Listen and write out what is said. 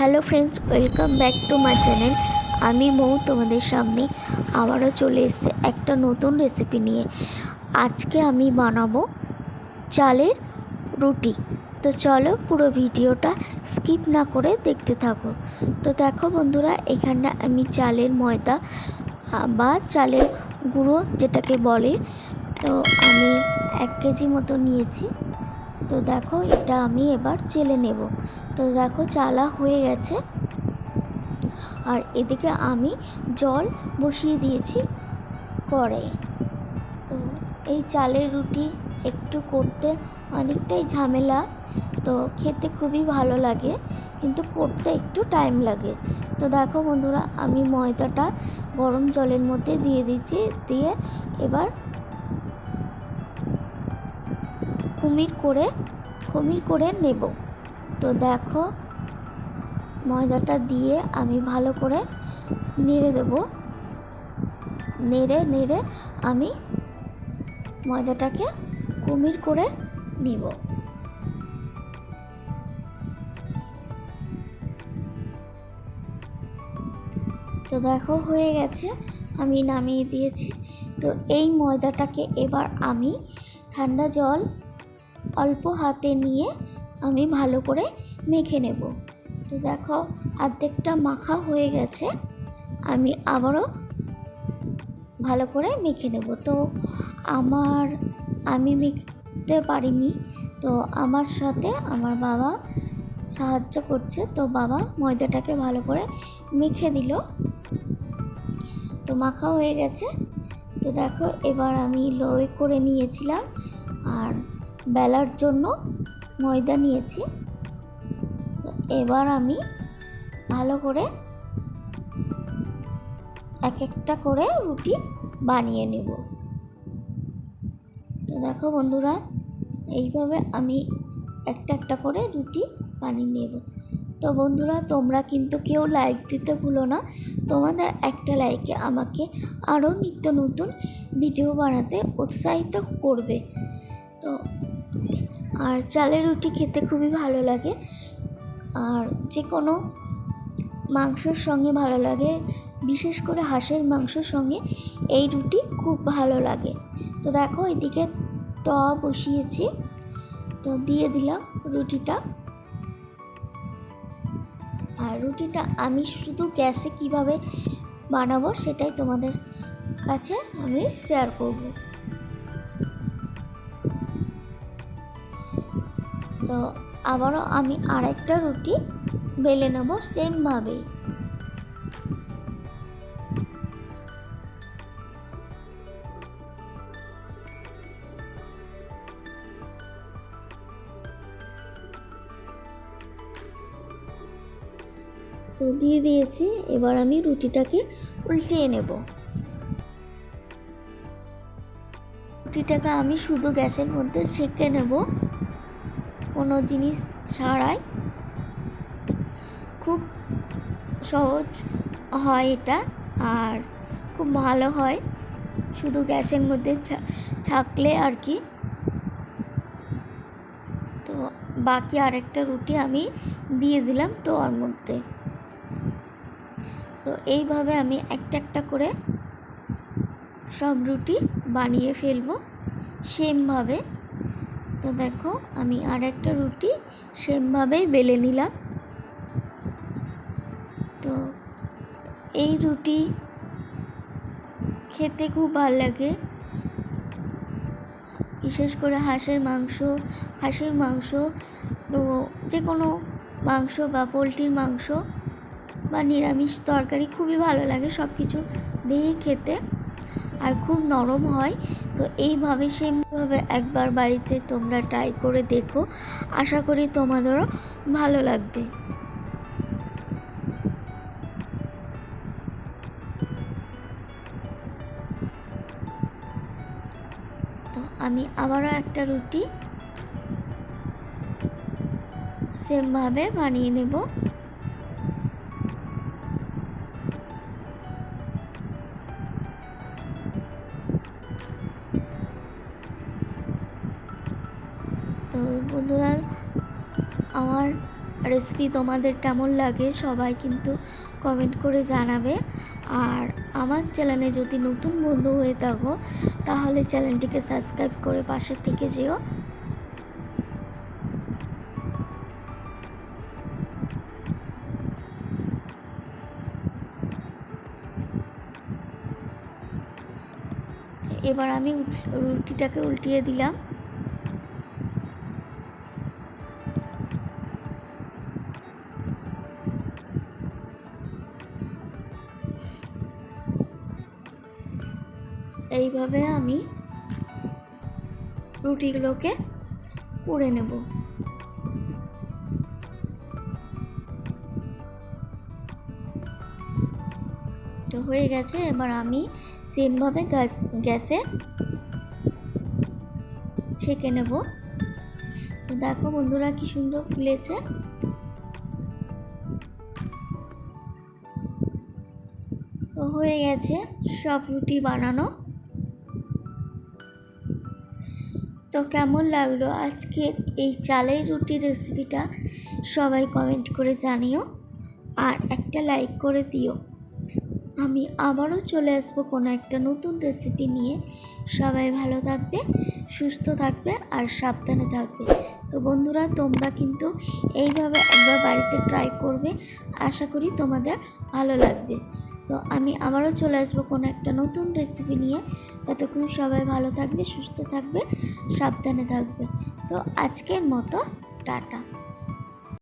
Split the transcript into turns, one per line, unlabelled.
Hello friends welcome back to my channel আমি মৌ তোমাদের সামনে আবারও চলে এসেছে একটা নতুন রেসিপি নিয়ে। আজকে আমি বানাবো চালের রুটি। তো চলো পুরো ভিডিওটা স্কিপ না করে দেখতে থাকো। তো দেখো বন্ধুরা এখানটা আমি চালের ময়দা বা চালের গুঁড়ো যেটাকে বলে, তো আমি এক কেজি মতো নিয়েছি। তো দেখো, এটা আমি এবার চেলে নেব। তো দেখো, চালা হয়ে গেছে। আর এদিকে আমি জল বসিয়ে দিয়েছি কড়াইয়ে তো এই চালের রুটি একটু করতে অনেকটাই ঝামেলা। তো খেতে খুবই ভালো লাগে, কিন্তু করতে একটু টাইম লাগে। তো দেখো বন্ধুরা, আমি ময়দাটা গরম জলের মধ্যে দিয়ে দিচ্ছি দিয়ে এবার কুমির করে কুমির করে নেব। তো দেখো, ময়দাটা দিয়ে আমি ভালো করে নেড়ে দেব। নেড়ে নেড়ে আমি ময়দাটাকে কুমির করে নিব। তো দেখো, হয়ে গেছে, আমি নামিয়ে দিয়েছি। তো এই ময়দাটাকে এবার আমি ঠান্ডা জল অল্প হাতে নিয়ে আমি ভালো করে মেখে নেব। তো দেখো, অর্ধেকটা মাখা হয়ে গেছে। আমি আবারও ভালো করে মেখে নেব। তো আমার, আমি মেখতে পারিনি। তো আমার সাথে আমার বাবা সাহায্য করছে। তো বাবা ময়দাটাকে ভালো করে মেখে দিল। তো মাখা হয়ে গেছে। তো দেখো, এবার আমি লোয়ে করে নিয়েছিলাম। আর বেলার জন্য ময়দা নিয়েছি। এবার আমি ভালো করে এক একটা করে রুটি বানিয়ে নেব। তো দেখো বন্ধুরা, এইভাবে আমি একটা একটা করে রুটি বানিয়ে নেব। তো বন্ধুরা, তোমরা কিন্তু কেউ লাইক দিতে ভুলো না। তোমাদের একটা লাইকে আমাকে আরও নিত্য নতুন ভিডিও বানাতে উৎসাহিত করবে। তো আর চালের রুটি খেতে খুবই ভালো লাগে। আর যে কোনো মাংসর সঙ্গে ভালো লাগে, বিশেষ করে হাঁসের মাংসর সঙ্গে এই রুটি খুব ভালো লাগে। তো দেখো, এদিকে তওয়া বসিয়েছি। তো দিয়ে দিলাম রুটিটা। আর রুটিটা আমি শুধু গ্যাসে কীভাবে বানাবো সেটাই তোমাদের কাছে আমি শেয়ার করব। তো আবারও আমি আরেকটা রুটি বেলে নেব সেমভাবেই তো দিয়ে দিয়েছি, এবার আমি রুটিটাকে উল্টিয়ে নেব। রুটিটাকে আমি শুধু গ্যাসের মধ্যে সেঁকে নেব। কোনো জিনিস ছাড়াই খুব সহজ হয় এটা আর খুব ভালো হয়। শুধু গ্যাসের মধ্যে ছাকলে আর কি। তো বাকি আরেকটা রুটি আমি দিয়ে দিলাম তো ওর মধ্যে। তো এইভাবে আমি একটা একটা করে সব রুটি বানিয়ে ফেলব। সেমভাবে তো দেখো, আমি আর একটা রুটি সেমভাবেই বেলে নিলাম। তো এই রুটি খেতে খুব ভালো লাগে। বিশেষ করে হাঁসের মাংস হাঁসের মাংস, তো যে কোনো মাংস বা পোলট্রির মাংস বা নিরামিষ তরকারি খুবই ভালো লাগে সব কিছু দিয়ে খেতে। আর খুব নরম হয়। তো এইভাবে সেমভাবে একবার বাড়িতে তোমরা ট্রাই করে দেখো। আশা করি তোমাদেরও ভালো লাগবে। তো আমি আবারও একটা রুটি সেমভাবে বানিয়ে নেব। তো বন্ধুরা, আমার রেসিপি তোমাদের কেমন লাগে সবাই কিন্তু কমেন্ট করে জানাবে। আর আমার চ্যানেলে যদি নতুন বন্ধু হয়ে থাকো, তাহলে চ্যানেলটিকে সাবস্ক্রাইব করে পাশে থেকে যেও। এবার আমি রুটিটাকে উল্টিয়ে দিলাম। এইভাবে আমি রুটিগুলোকে করে নেব। তো হয়ে গেছে, এবার আমি সেমভাবে গ্যাস, গ্যাসে ছেঁকে নেব। তো দেখো বন্ধুরা কি সুন্দর ফুলেছে। তো হয়ে গেছে সব রুটি বানানো। তো কেমন লাগল আজকের এই চালের রুটি রেসিপিটা সবাই কমেন্ট করে জানিও আর একটা লাইক করে দিও। আমি আবারও চলে আসব কোনো একটা নতুন রেসিপি নিয়ে। সবাই ভালো থাকবে, সুস্থ থাকবে আর সাবধানে থাকবে। তো বন্ধুরা, তোমরা কিন্তু এইভাবে একবার বাড়িতে ট্রাই করবে। আশা করি তোমাদের ভালো লাগবে। তো আমি আবারও চলে আসব কোনো একটা নতুন রেসিপি নিয়ে। ততক্ষণ সবাই ভালো থাকবে, সুস্থ থাকবে, সাবধানে থাকবে। তো আজকের মতো, টাটা।